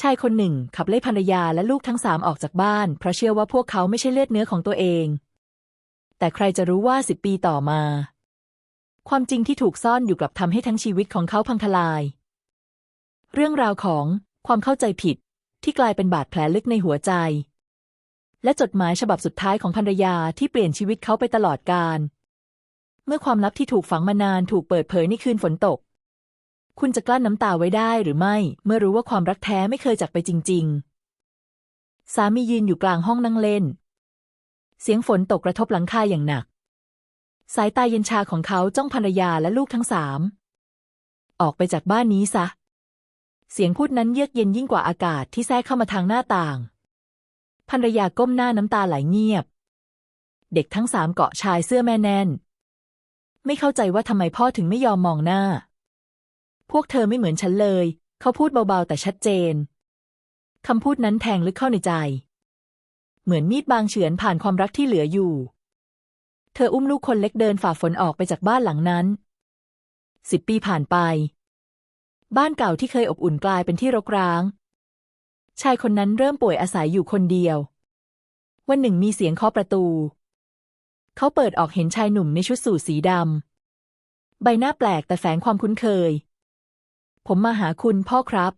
ชายคนหนึ่งขับไล่ภรรยาและลูกทั้งสามออกจากบ้าน เพราะเชื่อว่าพวกเขาไม่ใช่เลือดเนื้อของตัวเอง แต่ใครจะรู้ว่าสิบปีต่อมา ความจริงที่ถูกซ่อนอยู่กลับทำให้ทั้งชีวิตของเขาพังทลาย เรื่องราวของความเข้าใจผิดที่กลายเป็นบาดแผลลึกในหัวใจ และจดหมายฉบับสุดท้ายของภรรยาที่เปลี่ยนชีวิตเขาไปตลอดกาลเมื่อความลับที่ถูกฝังมานานถูกเปิดเผยในคืนฝนตก คุณจะกลั้นน้ำตาไว้ได้หรือไม่ เมื่อรู้ว่าความรักแท้ไม่เคยจากไปจริง ๆ สามียืนอยู่กลางห้องนั่งเล่น เสียงฝนตกกระทบหลังคาอย่างหนัก สายตาเย็นชาของเขาจ้องภรรยาและลูกทั้งสามออกไปจากบ้านนี้ซะ เสียงพูดนั้นเยือกเย็นยิ่งกว่าอากาศที่แทรกเข้ามาทางหน้าต่าง ภรรยาก้มหน้าน้ำตาไหลเงียบ เด็กทั้งสามเกาะชายเสื้อแม่แน่น ไม่เข้าใจว่าทำไมพ่อถึงไม่ยอมมองหน้า พวกเธอไม่เหมือนฉันเลย เขาพูดเบาๆแต่ชัดเจน คำพูดนั้นแทงลึกเข้าในใจ เหมือนมีดบางเฉือนผ่านความรักที่เหลืออยู่ เธออุ้มลูกคนเล็กเดินฝ่าฝนออกไปจากบ้านหลังนั้น สิบปีผ่านไป บ้านเก่าที่เคยอบอุ่นกลายเป็นที่รกร้าง ชายคนนั้นเริ่มป่วยอาศัยอยู่คนเดียว วันหนึ่งมีเสียงเคาะประตู เขาเปิดออกเห็นชายหนุ่มในชุดสูทสีดำใบหน้าแปลกแต่แฝงความคุ้นเคย ผมมาหาคุณพ่อครับ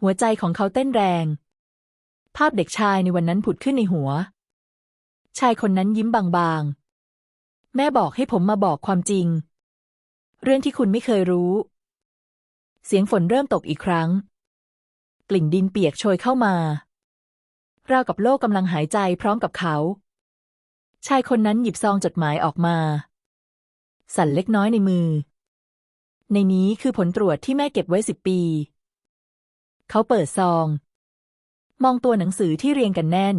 หัวใจของเขาเต้นแรง ภาพเด็กชายในวันนั้นผุดขึ้นในหัว ชายคนนั้นยิ้มบางๆ แม่บอกให้ผมมาบอกความจริง เรื่องที่คุณไม่เคยรู้ เสียงฝนเริ่มตกอีกครั้ง กลิ่นดินเปียกโชยเข้ามาราวกับโลกกำลังหายใจพร้อมกับเขา ชายคนนั้นหยิบซองจดหมายออกมา สั่นเล็กน้อยในมือ ในนี้คือผลตรวจที่แม่เก็บไว้สิบปี เขาเปิดซอง มองตัวหนังสือที่เรียงกันแน่น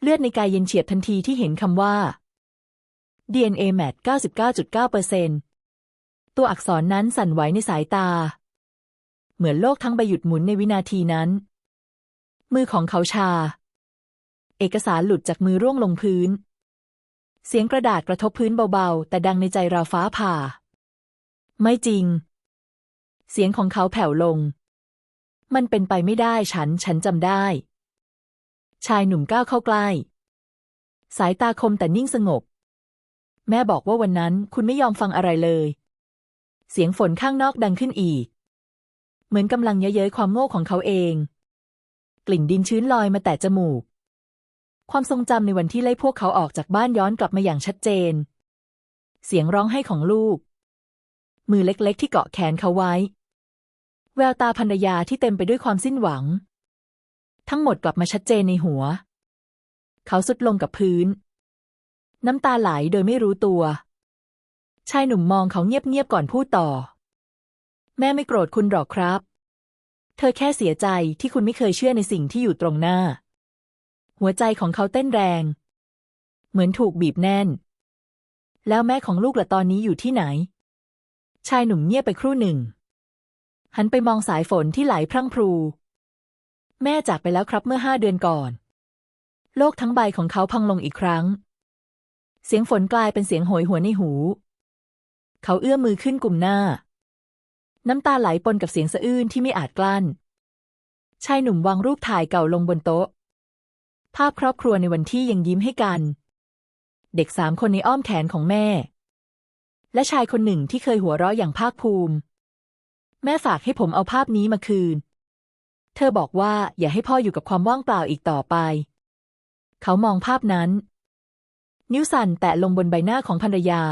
เลือดในกายเย็นเฉียบทันทีที่เห็นคำว่า DNA match 99.9%ตัวอักษรนั้นสั่นไหวในสายตา เหมือนโลกทั้งใบหยุดหมุนในวินาทีนั้น มือของเขาชา เอกสารหลุดจากมือร่วงลงพื้น เสียงกระดาษกระทบพื้นเบาๆ แต่ดังในใจราวฟ้าผ่า ไม่จริง เสียงของเขาแผ่วลง มันเป็นไปไม่ได้ฉัน ฉันจำได้ ชายหนุ่มก้าวเข้าใกล้ สายตาคมแต่นิ่งสงบ แม่บอกว่าวันนั้นคุณไม่ยอมฟังอะไรเลย เสียงฝนข้างนอกดังขึ้นอีก เหมือนกำลังเย้ยๆความโง่ของเขาเอง กลิ่นดินชื้นลอยมาแต่จมูก ความทรงจำในวันที่ไล่พวกเขาออกจากบ้านย้อนกลับมาอย่างชัดเจน เสียงร้องไห้ของลูก มือเล็กๆ ที่เกาะแขนเขาไว้ แววตาภรรยาที่เต็มไปด้วยความสิ้นหวัง ทั้งหมดกลับมาชัดเจนในหัว เขาสุดลงกับพื้น น้ำตาไหลโดยไม่รู้ตัว ชายหนุ่มมองเขาเงียบๆก่อนพูดต่อ แม่ไม่โกรธคุณหรอกครับ เธอแค่เสียใจที่คุณไม่เคยเชื่อในสิ่งที่อยู่ตรงหน้า หัวใจของเขาเต้นแรง เหมือนถูกบีบแน่น แล้วแม่ของลูกล่ะตอนนี้อยู่ที่ไหน ชายหนุ่มเงียบไปครู่หนึ่ง หันไปมองสายฝนที่ไหลพรั่งพรู แม่จากไปแล้วครับเมื่อห้าเดือนก่อน โลกทั้งใบของเขาพังลงอีกครั้ง เสียงฝนกลายเป็นเสียงโหยหวนในหู เขาเอื้อมมือขึ้นกลุ่มหน้า น้ำตาไหลปนกับเสียงสะอื้นที่ไม่อาจกลั้น ชายหนุ่มวางรูปถ่ายเก่าลงบนโต๊ะ ภาพครอบครัวในวันที่ยังยิ้มให้กัน เด็กสามคนในอ้อมแขนของแม่ และชายคนหนึ่งที่เคยหัวเราะอย่างภาคภูมิ แม่ฝากให้ผมเอาภาพนี้มาคืน เธอบอกว่าอย่าให้พ่ออยู่กับความว่างเปล่าอีกต่อไป เขามองภาพนั้น นิ้วสั่นแตะลงบนใบหน้าของภรรยา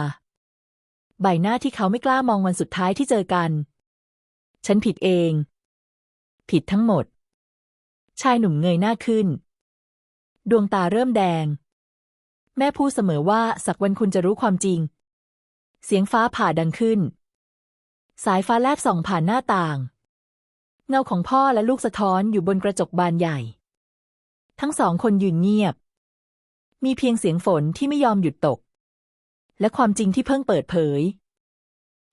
ใบหน้าที่เขาไม่กล้ามองวันสุดท้ายที่เจอกัน ฉันผิดเอง ผิดทั้งหมด ชายหนุ่มเงยหน้าขึ้น ดวงตาเริ่มแดง แม่พูดเสมอว่าสักวันคุณจะรู้ความจริง เสียงฟ้าผ่าดังขึ้น สายฟ้าแลบส่องผ่านหน้าต่าง เงาของพ่อและลูกสะท้อนอยู่บนกระจกบานใหญ่ ทั้งสองคนยืนเงียบ มีเพียงเสียงฝนที่ไม่ยอมหยุดตก และความจริงที่เพิ่งเปิดเผย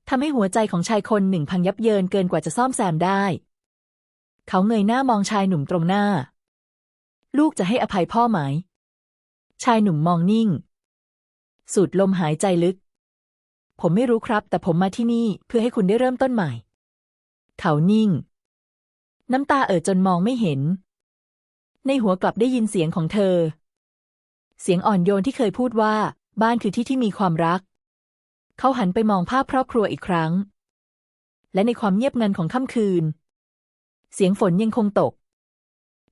ทำให้หัวใจของชายคนหนึ่งพังยับเยินเกินกว่าจะซ่อมแซมได้ เขาเงยหน้ามองชายหนุ่มตรงหน้า ลูกจะให้อภัยพ่อไหม ชายหนุ่มมองนิ่ง สูดลมหายใจลึก ผมไม่รู้ครับ แต่ผมมาที่นี่เพื่อให้คุณได้เริ่มต้นใหม่ เขานิ่ง น้ำตาเอ่อจนมองไม่เห็น ในหัวกลับได้ยินเสียงของเธอ เสียงอ่อนโยนที่เคยพูดว่า บ้านคือที่ที่มีความรัก เขาหันไปมองภาพครอบครัวอีกครั้ง และในความเงียบงันของค่ำคืน เสียงฝนยังคงตก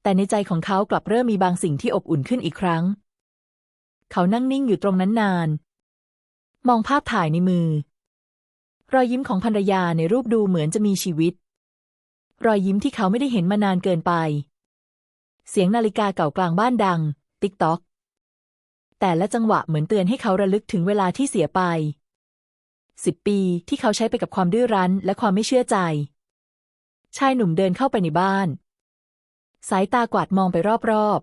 แต่ในใจของเขากลับเริ่มมีบางสิ่งที่อบอุ่นขึ้นอีกครั้ง เขานั่งนิ่งอยู่ตรงนั้นนาน มองภาพถ่ายในมือ รอยยิ้มของภรรยาในรูปดูเหมือนจะมีชีวิต รอยยิ้มที่เขาไม่ได้เห็นมานานเกินไป เสียงนาฬิกาเก่ากลางบ้านดัง ติ๊กต๊อก แต่ละจังหวะเหมือนเตือนให้เขาระลึกถึงเวลาที่เสียไปสิบปีที่เขาใช้ไปกับความดื้อรั้นและความไม่เชื่อใจ ชายหนุ่มเดินเข้าไปในบ้าน สายตากวาดมองไปรอบ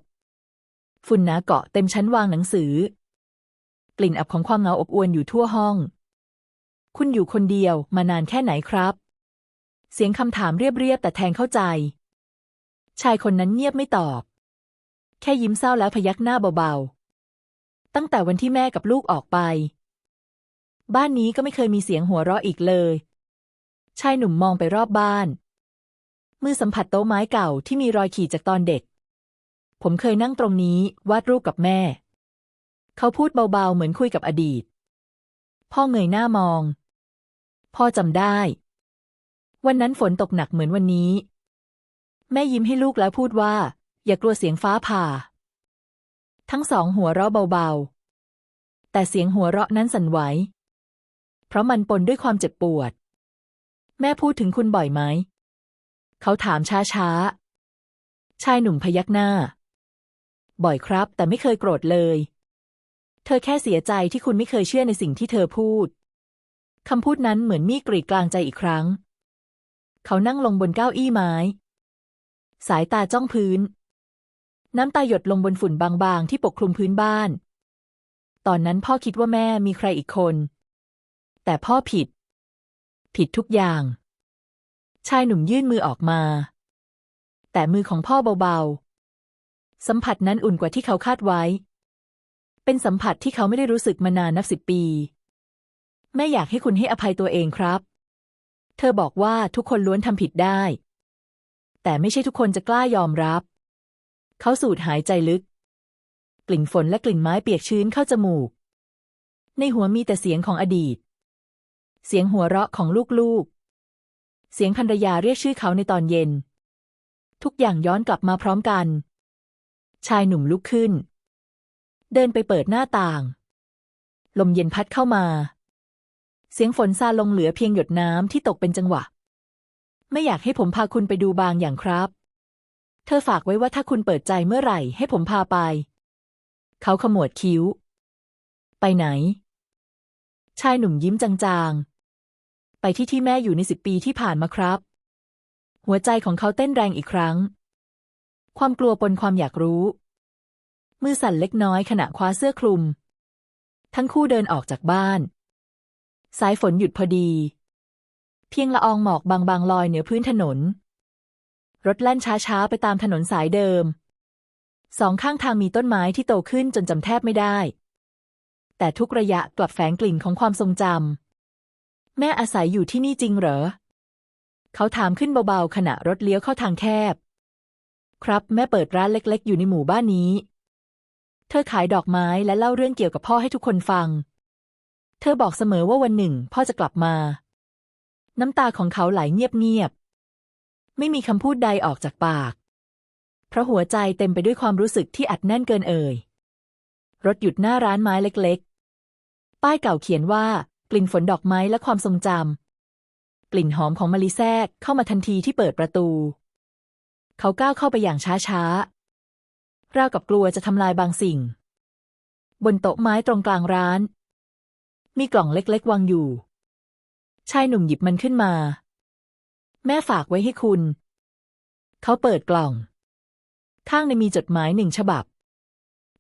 ๆ ฝุ่นหนาเกาะเต็มชั้นวางหนังสือ กลิ่นอับของความเหงาอบอวลอยู่ทั่วห้อง คุณอยู่คนเดียวมานานแค่ไหนครับ เสียงคำถามเรียบๆแต่แทงเข้าใจ ชายคนนั้นเงียบไม่ตอบ แค่ยิ้มเศร้าแล้วพยักหน้าเบาๆ ตั้งแต่วันที่แม่กับลูกออกไป บ้านนี้ก็ไม่เคยมีเสียงหัวเราะอีกเลย ชายหนุ่มมองไปรอบบ้าน มือสัมผัสโต๊ะไม้เก่าที่มีรอยขีดจากตอนเด็ก ผมเคยนั่งตรงนี้วาดรูปกับแม่ เขาพูดเบาๆ เหมือนคุยกับอดีต พ่อเงยหน้ามอง พ่อจำได้ วันนั้นฝนตกหนักเหมือนวันนี้ แม่ยิ้มให้ลูกแล้วพูดว่า อย่ากลัวเสียงฟ้าผ่า ทั้งสองหัวเราะเบาๆ แต่เสียงหัวเราะนั้นสั่นไหว เพราะมันปนด้วยความเจ็บปวด แม่พูดถึงคุณบ่อยไหม เขาถามช้าๆ ชายหนุ่มพยักหน้า บ่อยครับ แต่ไม่เคยโกรธเลย เธอแค่เสียใจที่คุณไม่เคยเชื่อในสิ่งที่เธอพูด คำพูดนั้นเหมือนมีกรีดกลางใจอีกครั้ง เขานั่งลงบนเก้าอี้ไม้ สายตาจ้องพื้น น้ำตาหยดลงบนฝุ่นบางๆ ที่ปกคลุมพื้นบ้าน ตอนนั้นพ่อคิดว่าแม่มีใครอีกคน แต่พ่อผิด ผิดทุกอย่าง ชายหนุ่มยื่นมือออกมา แต่มือของพ่อเบาๆ สัมผัสนั้นอุ่นกว่าที่เขาคาดไว้ เป็นสัมผัสที่เขาไม่ได้รู้สึกมานานนับสิบปี แม่อยากให้คุณให้อภัยตัวเองครับ เธอบอกว่าทุกคนล้วนทำผิดได้ แต่ไม่ใช่ทุกคนจะกล้ายอมรับ เขาสูดหายใจลึก กลิ่นฝนและกลิ่นไม้เปียกชื้นเข้าจมูก ในหัวมีแต่เสียงของอดีต เสียงหัวเราะของลูกๆ เสียงภรรยาเรียกชื่อเขาในตอนเย็น ทุกอย่างย้อนกลับมาพร้อมกัน ชายหนุ่มลุกขึ้น เดินไปเปิดหน้าต่าง ลมเย็นพัดเข้ามา เสียงฝนซาลงเหลือเพียงหยดน้ำที่ตกเป็นจังหวะ ไม่อยากให้ผมพาคุณไปดูบางอย่างครับ เธอฝากไว้ว่าถ้าคุณเปิดใจเมื่อไหร่ให้ผมพาไป เขาขมวดคิ้ว ไปไหน ชายหนุ่มยิ้มจางๆ ไปที่ที่แม่อยู่ในสิบปีที่ผ่านมาครับ หัวใจของเขาเต้นแรงอีกครั้ง ความกลัวปนความอยากรู้ มือสั่นเล็กน้อยขณะคว้าเสื้อคลุม ทั้งคู่เดินออกจากบ้าน สายฝนหยุดพอดี เพียงละอองหมอกบางๆลอยเหนือพื้นถนน รถแล่นช้าๆไปตามถนนสายเดิม สองข้างทางมีต้นไม้ที่โตขึ้นจนจำแทบไม่ได้ แต่ทุกระยะกลับแฝงกลิ่นของความทรงจำแม่อาศัยอยู่ที่นี่จริงเหรอ เขาถามขึ้นเบาๆขณะรถเลี้ยวเข้าทางแคบ ครับแม่เปิดร้านเล็ก ๆ อยู่ในหมู่บ้านนี้ ธอขายดอกไม้และเล่าเรื่องเกี่ยวกับพ่อให้ทุกคนฟัง เธอบอกเสมอว่าวันหนึ่งพ่อจะกลับมา น้ำตาของเขาไหลเงียบๆ ไม่มีคำพูดใดออกจากปาก เพราะหัวใจเต็มไปด้วยความรู้สึกที่อัดแน่นเกินเอ่ย รถหยุดหน้าร้านไม้เล็กๆ ป้ายเก่าเขียนว่า กลิ่นฝนดอกไม้และความทรงจำ กลิ่นหอมของมะลิแทรกเข้ามาทันทีที่เปิดประตู เขาก้าวเข้าไปอย่างช้าๆ ราวกับกลัวจะทำลายบางสิ่ง บนโต๊ะไม้ตรงกลางร้าน มีกล่องเล็กๆวางอยู่ ชายหนุ่มหยิบมันขึ้นมา แม่ฝากไว้ให้คุณ เขาเปิดกล่อง ข้างในมีจดหมายหนึ่งฉบับ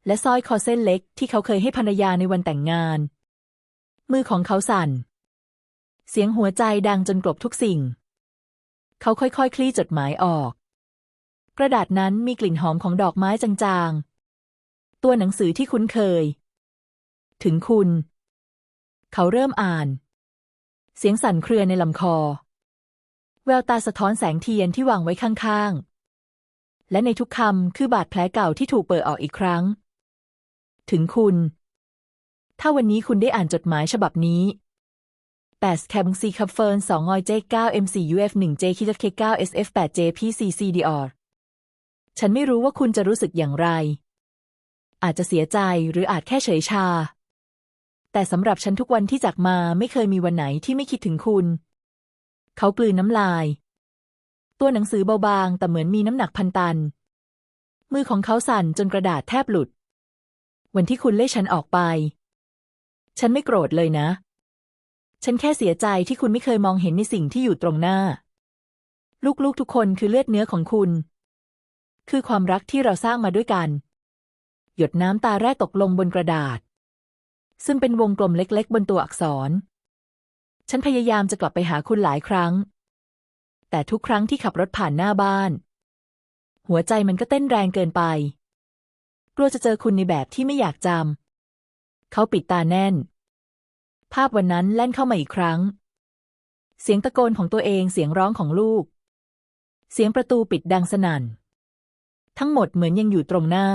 และสร้อยคอเส้นเล็กที่เขาเคยให้ภรรยาในวันแต่งงาน มือของเขาสั่น เสียงหัวใจดังจนกลบทุกสิ่ง เขาค่อยๆคลี่จดหมายออก กระดาษนั้นมีกลิ่นหอมของดอกไม้จางๆ ตัวหนังสือที่คุ้นเคย ถึงคุณ เขาเริ่มอ่าน เสียงสั่นเครือในลำคอ แววตาสะท้อนแสงเทียนที่วางไว้ข้างๆ และในทุกคำคือบาดแผลเก่าที่ถูกเปิดออกอีกครั้ง ถึงคุณ ถ้าวันนี้คุณได้อ่านจดหมายฉบับนี้8แคบซีคับเฟิร์น2อยเจ9 MCUF 1 J คิดเค9 SF 8 J PCC DR ฉันไม่รู้ว่าคุณจะรู้สึกอย่างไร อาจจะเสียใจหรืออาจแค่เฉยชา แต่สำหรับฉันทุกวันที่จากมาไม่เคยมีวันไหนที่ไม่คิดถึงคุณ เขากลืนน้ำลาย ตัวหนังสือเบาบางแต่เหมือนมีน้ำหนักพันตัน มือของเขาสั่นจนกระดาษแทบหลุด วันที่คุณเล่ฉันออกไป ฉันไม่โกรธเลยนะ ฉันแค่เสียใจที่คุณไม่เคยมองเห็นในสิ่งที่อยู่ตรงหน้า ลูกๆทุกคนคือเลือดเนื้อของคุณ คือความรักที่เราสร้างมาด้วยกัน หยดน้ำตาแรกตกลงบนกระดาษ ซึ่งเป็นวงกลมเล็ก ๆ บนตัวอักษร ฉันพยายามจะกลับไปหาคุณหลายครั้ง แต่ทุกครั้งที่ขับรถผ่านหน้าบ้าน หัวใจมันก็เต้นแรงเกินไป กลัวจะเจอคุณในแบบที่ไม่อยากจำเขาปิดตาแน่น ภาพวันนั้นแล่นเข้ามาอีกครั้ง เสียงตะโกนของตัวเองเสียงร้องของลูก เสียงประตูปิดดังสนั่น ทั้งหมดเหมือนยังอยู่ตรงหน้า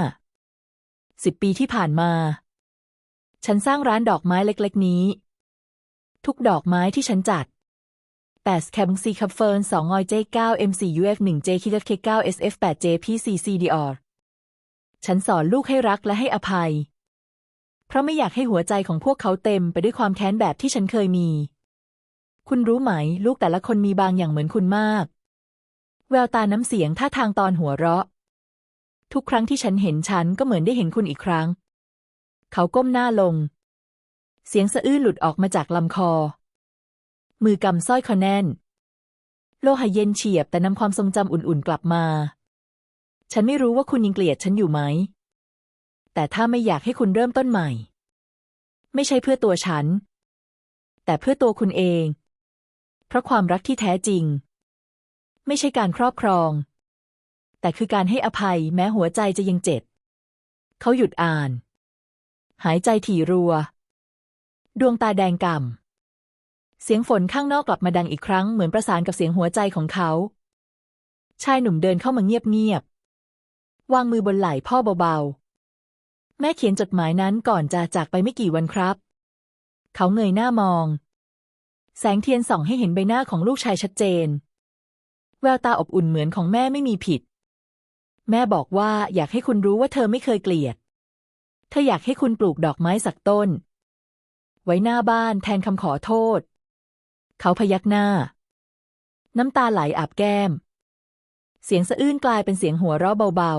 สิบปีที่ผ่านมา ฉันสร้างร้านดอกไม้เล็กๆ นี้ ทุกดอกไม้ที่ฉันจัด8แคมซีคับเฟิร์น2องออยเจ9 MCUF 1 J คิดเค9 SF 8 J PCC DR ฉันสอนลูกให้รักและให้อภัย เพราะไม่อยากให้หัวใจของพวกเขาเต็มไปด้วยความแค้นแบบที่ฉันเคยมี คุณรู้ไหม ลูกแต่ละคนมีบางอย่างเหมือนคุณมาก แววตาน้ำเสียงท่าทางตอนหัวเราะ ทุกครั้งที่ฉันเห็นฉันก็เหมือนได้เห็นคุณอีกครั้ง เขาก้มหน้าลง เสียงสะอื้นหลุดออกมาจากลำคอ มือกำสร้อยคอแน่น โลหะเย็นเฉียบแต่นำความทรงจำอุ่นๆกลับมา ฉันไม่รู้ว่าคุณยังเกลียดฉันอยู่ไหม แต่ถ้าไม่อยากให้คุณเริ่มต้นใหม่ ไม่ใช่เพื่อตัวฉัน แต่เพื่อตัวคุณเอง เพราะความรักที่แท้จริง ไม่ใช่การครอบครอง แต่คือการให้อภัยแม้หัวใจจะยังเจ็บ เขาหยุดอ่าน หายใจถี่รัว ดวงตาแดงก่ำ เสียงฝนข้างนอกกลับมาดังอีกครั้งเหมือนประสานกับเสียงหัวใจของเขา ชายหนุ่มเดินเข้ามาเงียบๆ วางมือบนไหล่พ่อเบาๆ แม่เขียนจดหมายนั้นก่อนจะจากไปไม่กี่วันครับ เขาเงยหน้ามอง แสงเทียนส่องให้เห็นใบหน้าของลูกชายชัดเจนแววตาอบอุ่นเหมือนของแม่ไม่มีผิด แม่บอกว่าอยากให้คุณรู้ว่าเธอไม่เคยเกลียด เธออยากให้คุณปลูกดอกไม้สักต้น ไว้หน้าบ้านแทนคำขอโทษ เขาพยักหน้า น้ำตาไหลอาบแก้ม เสียงสะอื้นกลายเป็นเสียงหัวเราะเบา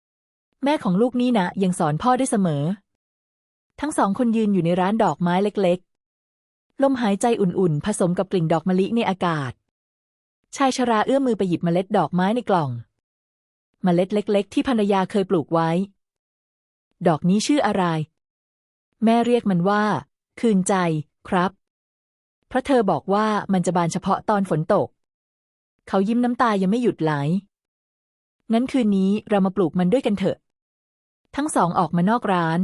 ๆ แม่ของลูกนี่นะยังสอนพ่อได้เสมอ ทั้งสองคนยืนอยู่ในร้านดอกไม้เล็กๆ ลมหายใจอุ่นๆ ผสมกับกลิ่นดอกมะลิในอากาศ ชายชราเอื้อมมือไปหยิบเมล็ดดอกไม้ในกล่อง เมล็ดเล็ก ๆ ที่ภรรยาเคยปลูกไว้ ดอกนี้ชื่ออะไร แม่เรียกมันว่า คืนใจครับเพราะเธอบอกว่ามันจะบานเฉพาะตอนฝนตก เขายิ้มน้ำตายังไม่หยุดไหล งั้นคืนนี้เรามาปลูกมันด้วยกันเถอะ ทั้งสองออกมานอกร้าน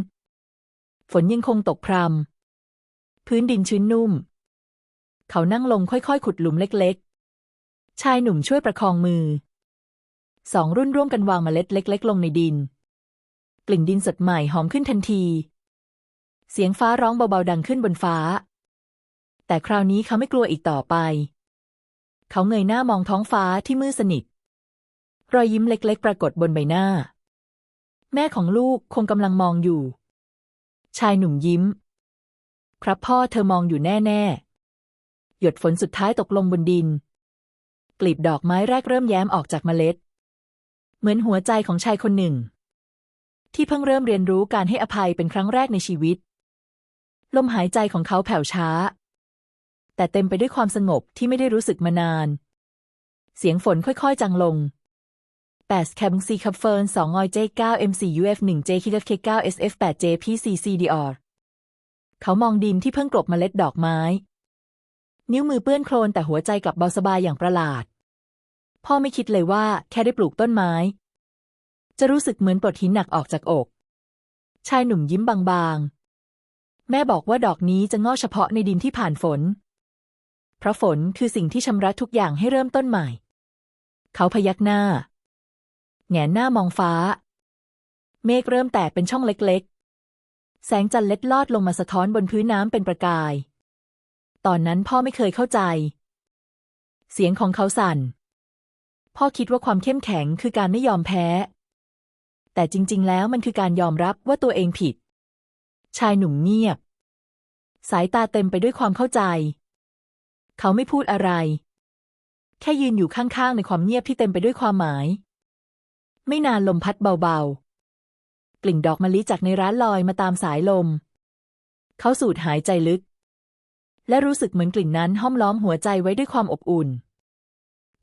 ฝนยังคงตกพรำพื้นดินชื้นนุ่ม เขานั่งลงค่อยๆ ขุดหลุมเล็ก ๆ ชายหนุ่มช่วยประคองมือ สองรุ่นร่วมกันวางเมล็ดเล็ก ๆ ลงในดิน กลิ่นดินสดใหม่หอมขึ้นทันที เสียงฟ้าร้องเบาๆดังขึ้นบนฟ้า แต่คราวนี้เขาไม่กลัวอีกต่อไป เขาเงยหน้ามองท้องฟ้าที่มืดสนิท รอยยิ้มเล็ก ๆ ปรากฏบนใบหน้า แม่ของลูกคงกำลังมองอยู่ ชายหนุ่มยิ้ม ครับพ่อเธอมองอยู่แน่ ๆ หยดฝนสุดท้ายตกลงบนดินกลีบดอกไม้แรกเริ่มแย้มออกจากเมล็ด เหมือนหัวใจของชายคนหนึ่ง ที่เพิ่งเริ่มเรียนรู้การให้อภัยเป็นครั้งแรกในชีวิต ลมหายใจของเขาแผ่วช้า แต่เต็มไปด้วยความสงบที่ไม่ได้รู้สึกมานาน เสียงฝนค่อยๆจังลง8แคมซีคับเฟิร์น2องอยเจ9 MCUF 1 J คิดเค9 SF 8 J PCC DR เขามองดินที่เพิ่งกลบเมล็ดดอกไม้ นิ้วมือเปื้อนโคลนแต่หัวใจกลับเบาสบายอย่างประหลาด พ่อไม่คิดเลยว่าแค่ได้ปลูกต้นไม้ จะรู้สึกเหมือนปลดหินหนักออกจากอก ชายหนุ่มยิ้มบางๆ แม่บอกว่าดอกนี้จะงอกเฉพาะในดินที่ผ่านฝน เพราะฝนคือสิ่งที่ชำระทุกอย่างให้เริ่มต้นใหม่ เขาพยักหน้า แงนหน้ามองฟ้า เมฆเริ่มแตกเป็นช่องเล็กๆ แสงจันทร์เล็ดลอดลงมาสะท้อนบนพื้นน้ำเป็นประกาย ตอนนั้นพ่อไม่เคยเข้าใจ เสียงของเขาสั่น พ่อคิดว่าความเข้มแข็งคือการไม่ยอมแพ้ แต่จริง ๆ แล้วมันคือการยอมรับว่าตัวเองผิด ชายหนุ่มเงียบ สายตาเต็มไปด้วยความเข้าใจ เขาไม่พูดอะไร แค่ยืนอยู่ข้าง ๆ ในความเงียบที่เต็มไปด้วยความหมาย ไม่นานลมพัดเบา ๆ กลิ่นดอกมะลิจากในร้านลอยมาตามสายลม เขาสูดหายใจลึก และรู้สึกเหมือนกลิ่นนั้นห้อมล้อมหัวใจไว้ด้วยความอบอุ่น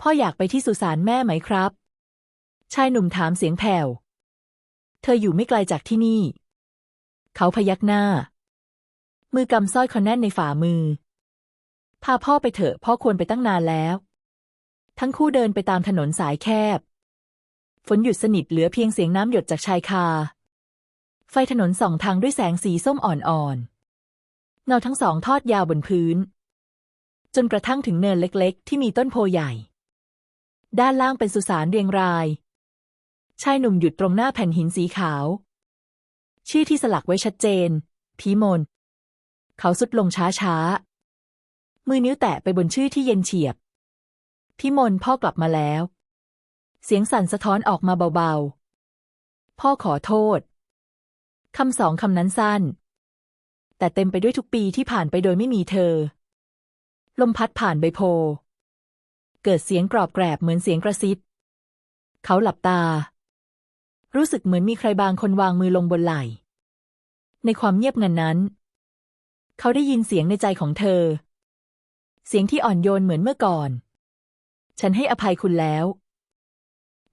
พ่ออยากไปที่สุสานแม่ไหมครับ ชายหนุ่มถามเสียงแผ่ว เธออยู่ไม่ไกลจากที่นี่ เขาพยักหน้า มือกำสร้อยคอแน่นในฝ่ามือ พาพ่อไปเถอะพ่อควรไปตั้งนานแล้ว ทั้งคู่เดินไปตามถนนสายแคบ ฝนหยุดสนิทเหลือเพียงเสียงน้ำหยดจากชายคา ไฟถนนส่องทางด้วยแสงสีส้มอ่อนๆ เงาทั้งสองทอดยาวบนพื้นจนกระทั่งถึงเนินเล็ก ๆ ที่มีต้นโพใหญ่ ด้านล่างเป็นสุสานเรียงราย ชายหนุ่มหยุดตรงหน้าแผ่นหินสีขาว ชื่อที่สลักไว้ชัดเจน พีมน เขาสุดลงช้าๆมือนิ้วแตะไปบนชื่อที่เย็นเฉียบ พีมนพ่อกลับมาแล้ว เสียงสั่นสะท้อนออกมาเบาๆ พ่อขอโทษ คำสองคำนั้นสั้น แต่เต็มไปด้วยทุกปีที่ผ่านไปโดยไม่มีเธอ ลมพัดผ่านใบโพ เกิดเสียงกรอบแกรบเหมือนเสียงกระซิบ เขาหลับตา รู้สึกเหมือนมีใครบางคนวางมือลงบนไหล่ ในความเงียบงันนั้น เขาได้ยินเสียงในใจของเธอ เสียงที่อ่อนโยนเหมือนเมื่อก่อน ฉันให้อภัยคุณแล้ว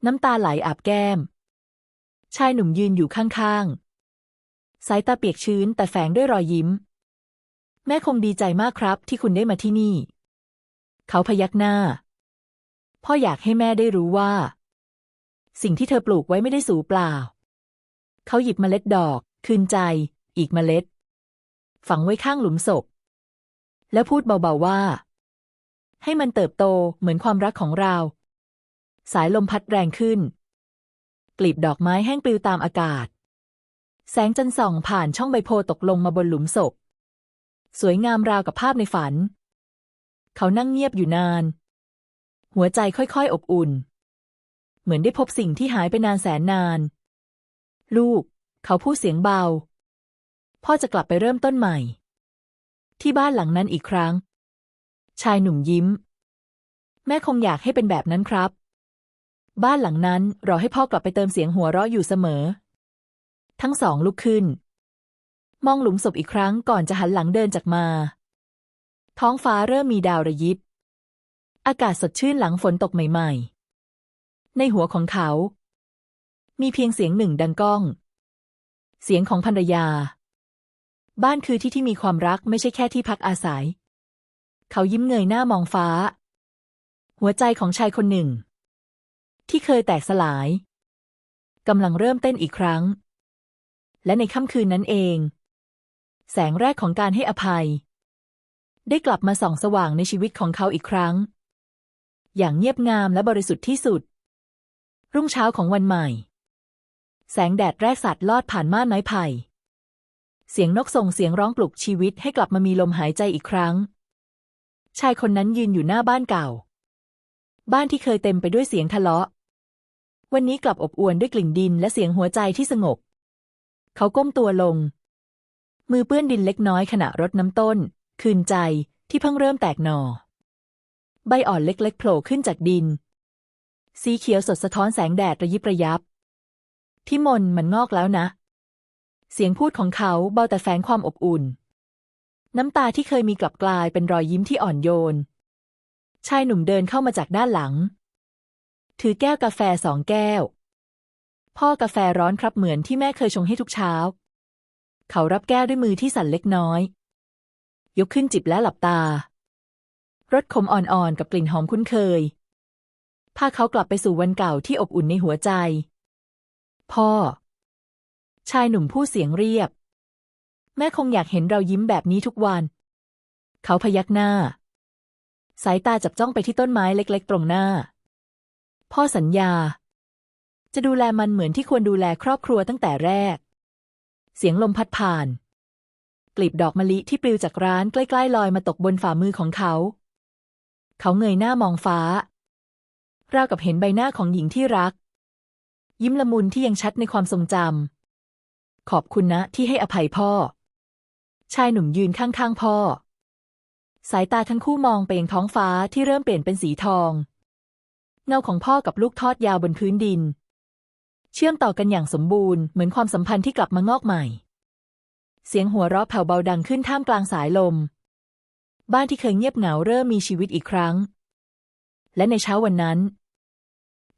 น้ำตาไหลอาบแก้ม ชายหนุ่มยืนอยู่ข้างๆ สายตาเปียกชื้นแต่แฝงด้วยรอยยิ้ม แม่คงดีใจมากครับที่คุณได้มาที่นี่ เขาพยักหน้า พ่ออยากให้แม่ได้รู้ว่า สิ่งที่เธอปลูกไว้ไม่ได้สูญเปล่า เขาหยิบเมล็ดดอก คืนใจ อีกเมล็ด ฝังไว้ข้างหลุมศพ แล้วพูดเบาๆว่า ให้มันเติบโตเหมือนความรักของเรา สายลมพัดแรงขึ้น กลีบดอกไม้แห้งปลิวตามอากาศ แสงจันทร์ส่องผ่านช่องใบโพตกลงมาบนหลุมศพ สวยงามราวกับภาพในฝัน เขานั่งเงียบอยู่นาน หัวใจค่อยๆ อบอุ่น เหมือนได้พบสิ่งที่หายไปนานแสนนาน ลูก เขาพูดเสียงเบา พ่อจะกลับไปเริ่มต้นใหม่ ที่บ้านหลังนั้นอีกครั้ง ชายหนุ่มยิ้ม แม่คงอยากให้เป็นแบบนั้นครับ บ้านหลังนั้นรอให้พ่อกลับไปเติมเสียงหัวเราะอยู่เสมอ ทั้งสองลุกขึ้น มองหลุมศพอีกครั้งก่อนจะหันหลังเดินจากมา ท้องฟ้าเริ่มมีดาวระยิบ อากาศสดชื่นหลังฝนตกใหม่ ๆ ในหัวของเขา มีเพียงเสียงหนึ่งดังก้อง เสียงของภรรยา บ้านคือที่ที่มีความรักไม่ใช่แค่ที่พักอาศัย เขายิ้มเงยหน้ามองฟ้า หัวใจของชายคนหนึ่ง ที่เคยแตกสลายกำลังเริ่มเต้นอีกครั้ง และในค่ำคืนนั้นเอง แสงแรกของการให้อภัย ได้กลับมาส่องสว่างในชีวิตของเขาอีกครั้ง อย่างเงียบงามและบริสุทธิ์ที่สุด รุ่งเช้าของวันใหม่ แสงแดดแรกสัตว์ลอดผ่านม่านไม้ไผ่ เสียงนกส่งเสียงร้องปลุกชีวิตให้กลับมามีลมหายใจอีกครั้ง ชายคนนั้นยืนอยู่หน้าบ้านเก่า บ้านที่เคยเต็มไปด้วยเสียงทะเลาะ วันนี้กลับอบอวลด้วยกลิ่นดินและเสียงหัวใจที่สงบ เขาก้มตัวลง มือเปื้อนดินเล็กน้อยขณะรดน้ำต้น คืนใจที่เพิ่งเริ่มแตกหนอ่อ ใบอ่อนเล็กๆโผล่ขึ้นจากดิน สีเขียวสดสะท้อนแสงแดดระยิบระยับ ที่มนมันงอกแล้วนะ เสียงพูดของเขาเบาแต่แฝงความอบอุ่น น้ำตาที่เคยมีกลับกลายเป็นรอยยิ้มที่อ่อนโยน ชายหนุ่มเดินเข้ามาจากด้านหลัง ถือแก้วกาแฟสองแก้ว พ่อกาแฟร้อนครับเหมือนที่แม่เคยชงให้ทุกเช้า เขารับแก้วด้วยมือที่สั่นเล็กน้อย ยกขึ้นจิบและหลับตา รสขมอ่อนๆ กับกลิ่นหอมคุ้นเคย พาเขากลับไปสู่วันเก่าที่อบอุ่นในหัวใจ พ่อ ชายหนุ่มพูดเสียงเรียบ แม่คงอยากเห็นเรายิ้มแบบนี้ทุกวัน เขาพยักหน้า สายตาจับจ้องไปที่ต้นไม้เล็กๆ ตรงหน้า พ่อสัญญา จะดูแลมันเหมือนที่ควรดูแลครอบครัวตั้งแต่แรก เสียงลมพัดผ่านกลีบดอกมะลิที่ปลิวจากร้านใกล้ ๆ ลอยมาตกบนฝ่ามือของเขา เขาเงยหน้ามองฟ้า ราวกับเห็นใบหน้าของหญิงที่รัก ยิ้มละมุนที่ยังชัดในความทรงจำขอบคุณนะที่ให้อภัยพ่อ ชายหนุ่มยืนข้างๆพ่อ สายตาทั้งคู่มองไปยังท้องฟ้าที่เริ่มเปลี่ยนเป็นสีทอง เงาของพ่อกับลูกทอดยาวบนพื้นดิน เชื่อมต่อกันอย่างสมบูรณ์เหมือนความสัมพันธ์ที่กลับมางอกใหม่ เสียงหัวเราะแผ่วเบาดังขึ้นท่ามกลางสายลม บ้านที่เคยเงียบเหงาเริ่มมีชีวิตอีกครั้ง และในเช้าวันนั้น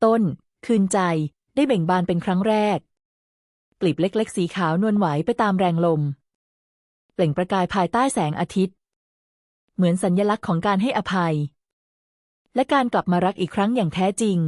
ต้น คืนใจได้เบ่งบานเป็นครั้งแรกกลีบเล็ก ๆ สีขาวนวลไหวไปตามแรงลม เปล่งประกายภายใต้แสงอาทิตย์ เหมือนสัญญลักษณ์ของการให้อภัย และการกลับมารักอีกครั้งอย่างแท้จริง